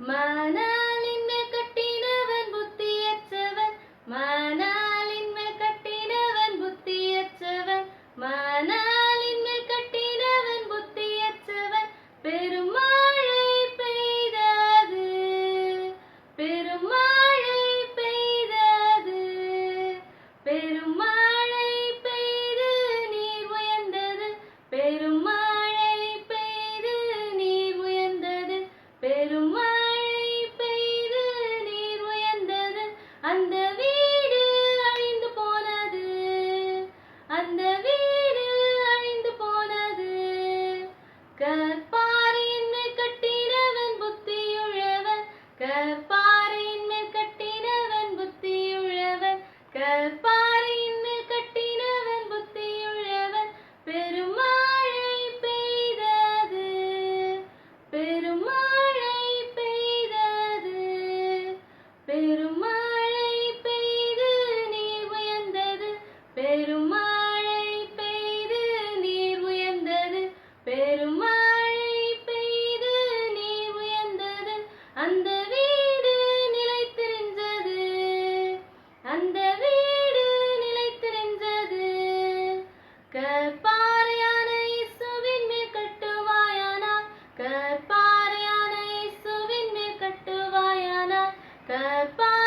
Manana. கற்பாறையின் மேல் கட்டினவன் புத்தியுள்ளவன். கற்பாறையின் மேல் கட்டினவன் புத்தியுள்ளவன். பெருமாளை பெய்தது பெருமாளை பெய்தது. பெருமாளை பெய்து நீர் உயர்ந்தது பெருமாளை பெய்து நீர் உயர்ந்தது. பெருமழை கற்பாறையான இயேசுவின் மேல் கட்டுவாயானா? கற்பாறையான இயேசுவின் மேல் கட்டுவாயானா? கற்பா